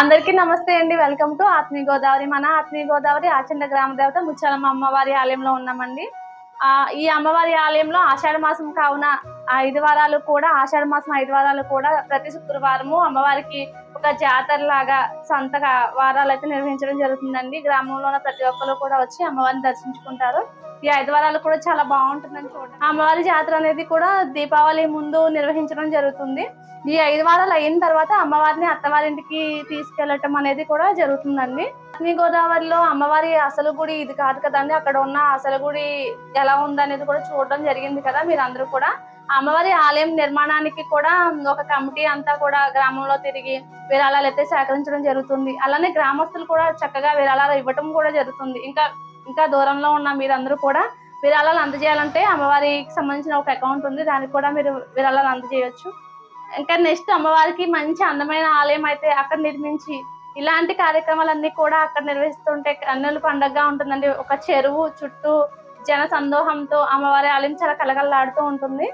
అందరికీ నమస్తే అండి. వెల్కమ్ టు ఆత్మీయ గోదావరి. మన ఆత్మీయ గోదావరి ఆచండ గ్రామ దేవత ముచ్చాలమ్మ అమ్మవారి ఆలయంలో ఉన్నామండి. ఆ ఈ అమ్మవారి ఆలయంలో ఆషాఢ మాసం కావున ఐదు వారాలు కూడా ఆషాఢ మాసం ఐదు వారాలు కూడా ప్రతి శుక్రవారము అమ్మవారికి ఒక జాతర లాగా సంతగా వారాలు అయితే నిర్వహించడం జరుగుతుందండి. గ్రామంలో ఉన్న ప్రతి ఒక్కరు కూడా వచ్చి అమ్మవారిని దర్శించుకుంటారు. ఈ ఐదు వారాలు కూడా చాలా బాగుంటుందని చూడండి. అమ్మవారి జాతర అనేది కూడా దీపావళి ముందు నిర్వహించడం జరుగుతుంది. ఈ ఐదు వారాలు అయిన తర్వాత అమ్మవారిని అత్తవారింటికి తీసుకెళ్ళటం అనేది కూడా జరుగుతుందండి. పశ్చిమ గోదావరిలో అమ్మవారి అసలు గుడి ఇది కాదు కదండి. అక్కడ ఉన్న అసలు గుడి ఎలా ఉందనేది కూడా చూడడం జరిగింది కదా మీరందరూ కూడా. అమ్మవారి ఆలయం నిర్మాణానికి కూడా ఒక కమిటీ అంతా కూడా గ్రామంలో తిరిగి విరాళాలు అయితే సేకరించడం జరుగుతుంది. అలానే గ్రామస్తులు కూడా చక్కగా విరాళాలు ఇవ్వటం కూడా జరుగుతుంది. ఇంకా ఇంకా దూరంలో ఉన్న మీరందరూ కూడా విరాళాలు అందజేయాలంటే అమ్మవారికి సంబంధించిన ఒక అకౌంట్ ఉంది. దానికి కూడా మీరు విరాళాలు అందజేయవచ్చు ఇంకా నెక్స్ట్ అమ్మవారికి మంచి అందమైన ఆలయం అయితే అక్కడ నిర్మించి ఇలాంటి కార్యక్రమాలన్నీ కూడా అక్కడ నిర్వహిస్తుంటే కన్నుల పండగగా ఉంటుందండి. ఒక చెరువు చుట్టూ జన సందోహంతో అమ్మవారి ఆలయం చాలా కలకలలాడుతూ ఉంటుంది.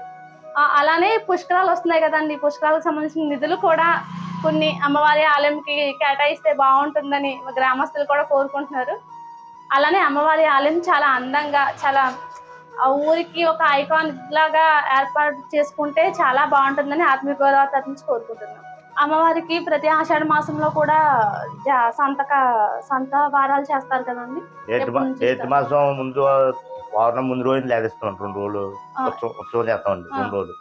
అలానే పుష్కరాలు వస్తున్నాయి కదండి. పుష్కరాలకు సంబంధించిన నిధులు కూడా కొన్ని అమ్మవారి ఆలయంకి కేటాయిస్తే బాగుంటుందని గ్రామస్తులు కూడా కోరుకుంటున్నారు. అలానే అమ్మవారి ఆలయం చాలా అందంగా చాలా ఆ ఊరికి ఒక ఐకాన్ లాగా ఏర్పాటు చేసుకుంటే చాలా బాగుంటుందని ఆత్మీయ గౌరవ తరఫు నుంచి కోరుకుంటున్నాం. అమ్మవారికి ప్రతి ఆషాఢ మాసంలో కూడా జా- సంతక సంత వారాలు చేస్తారు కదండి. ఏటి? మాసం ముందు వారం ముందు రోజులు లేదిస్తాం రెండు రోజులు. ఉత్సవం చేస్తామండి. రెండు రోజులు.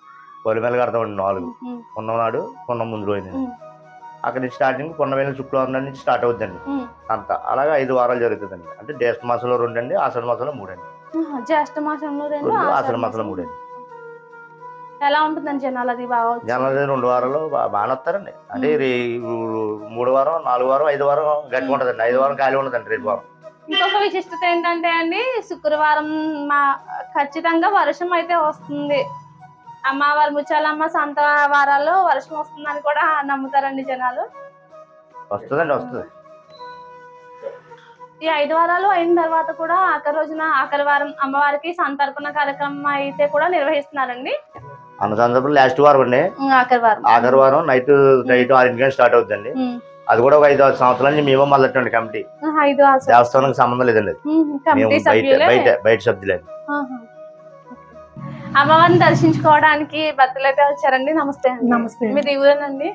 పొలిమేలు కడతామండి నాలుగు. ఉమ్, పున్ననాడు పున్నం ముందు రోజు అక్కడి నుంచి స్టార్టింగ్ పున్నవేల శుక్రవారం నుంచి స్టార్ట్ అవుతుందండి. అంత అలాగా ఐదు వారాలు జరుగుతుందండి. అంటే జ్యేష్ఠ మాసంలో రెండు అండి ఆషాఢ మాసంలో మూడు అండి ఆహా, జ్యేష్ఠ మాసంలో రెండు ఆషాఢ మాసంలో మాసంలో మూడు. ఎలా ఉంటుందండి జనాలు అది బాగా? జనాలు రెండు వారాలు బా- బాగానే వస్తారండి. అంటే రే- మూడు వారం నాలుగు వారం ఐదు వారం గట్టి ఉంటుందండి. ఐదు వారం ఖాళీ ఉండదండి రేపు వారం. ఇంకొక విశిష్టత ఏంటంటే అండి శుక్రవారం మా ఖచ్చితంగా వర్షం అయితే వస్తుంది. అమ్మవారి ముచ్చాలమ్మ సంత వారాల్లో వర్షం వస్తుందని కూడా నమ్ముతారండి జనాలు. వస్తుందండి వస్తుంది. ఈ ఐదు వారాలు అయిన తర్వాత కూడా ఆఖరి రోజున ఆఖరి వారం అమ్మవారికి సంతర్పణ కార్యక్రమం అయితే కూడా నిర్వహిస్తున్నారండి. అన్న సందర్భంలో లాస్ట్ వారం అండి. ఆఖరి వారం. నైట్ నైట్ ఆరింటికి స్టార్ట్ అవుతుందండి అది కూడా ఒక ఐదు ఆరు సంవత్సరాల నుంచి మేమే మొదలెట్టండి కమిటీ. దేవస్థానానికి సంబంధం లేదండి బయట సభ్యులే. బయట బయట సభ్యులే ఆహా. అమ్మవారిని దర్శించుకోవడానికి భక్తులు అయితే వచ్చారండి. నమస్తే అండి. నమస్తే. ఈ ఊరేనండి.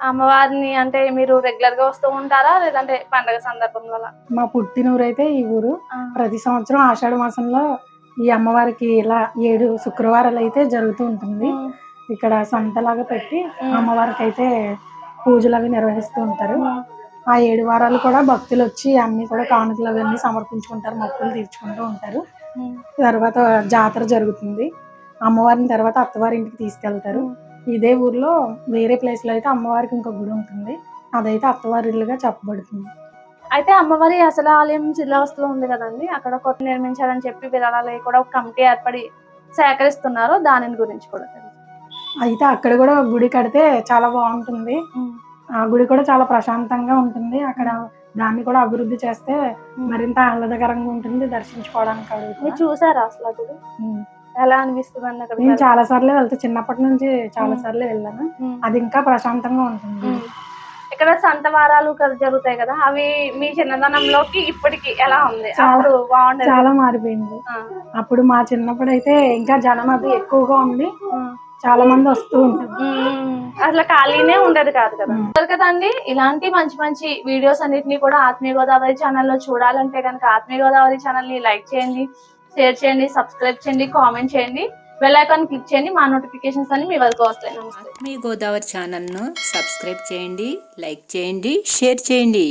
అమ్మవారిని అంటే మీరు రెగ్యులర్గా వస్తూ ఉంటారా? లేదంటే పండగ సందర్భంలో? మా పుట్టినూరు అయితే ఈ ఊరు. ప్రతి సంవత్సరం ఆషాఢ మాసంలో ఈ అమ్మవారికి ఇలా ఏడు శుక్రవారాలు అయితే జరుగుతూ ఉంటుంది. ఇక్కడ సంతలాగా పెట్టి. అమ్మవారికి అయితే పూజలు అవి నిర్వహిస్తూ ఉంటారు. ఆ ఏడు వారాలు కూడా భక్తులు వచ్చి అన్ని కూడా కానుకలు అవన్నీ సమర్పించుకుంటారు మొక్కులు తీర్చుకుంటూ ఉంటారు. తర్వాత జాతర జరుగుతుంది. అమ్మవారిని తర్వాత అత్తవారింటికి తీసుకెళ్తారు. ఇదే ఊర్లో వేరే ప్లేస్లో అయితే అమ్మవారికి ఇంకో గుడి ఉంటుంది. అదైతే అత్తవారి ఇల్లుగా చెప్పబడుతుంది. అయితే అమ్మవారి అసలు ఆలయం జిల్లావస్తులో ఉంది కదండి అక్కడ కొత్త నిర్మించాలని చెప్పి విరాళాలు కూడా ఒక కమిటీ ఏర్పడి సేకరిస్తున్నారు దాని గురించి కూడా తెలుసు. అయితే అక్కడ కూడా గుడి కడితే చాలా బాగుంటుంది ఆ గుడి కూడా చాలా ప్రశాంతంగా ఉంటుంది అక్కడ దాన్ని కూడా అభివృద్ధి చేస్తే. మరింత ఆహ్లాదకరంగా ఉంటుంది దర్శించుకోవడానికి మీరు అడుగుతున్నా. చూసారా అసలు గుడి. ఎలా అనిపిస్తుంది అక్కడ నేను చాలా సార్లు వెళ్తా చిన్నప్పటి నుంచి చాలా. సార్లు వెళ్ళాను అది ఇంకా ప్రశాంతంగా ఉంటుంది. ఇక్కడ సంత వారాలు కదా జరుగుతాయి కదా అవి మీ చిన్నదనంలోకి ఇప్పటికి ఎలా ఉంది? చాలా- అప్పుడు బాగుండేది? చాలా మారిపోయింది. అప్పుడు మా చిన్నప్పుడు అయితే ఇంకా జనం అది ఎక్కువగా ఉంది. చాలా మంది వస్తూ ఉంటారు. అసలు ఖాళీనే ఉండదు కాదు కదా? కదండి ఇలాంటి మంచి మంచి వీడియోస్ అన్నిటిని కూడా ఆత్మీయ గోదావరి ఛానల్లో చూడాలంటే కనుక ఆత్మీయ గోదావరి ఛానల్ని లైక్ చేయండి షేర్ చేయండి సబ్స్క్రైబ్ చేయండి కామెంట్ చేయండి. బెల్ ఐకాన్ క్లిక్ చేయండి మా నోటిఫికేషన్స్ అన్ని మీ వరకు వస్తాయి. నమస్తే. మీ గోదావరి ఛానల్ను సబ్స్క్రైబ్ చేయండి లైక్ చేయండి షేర్ చేయండి.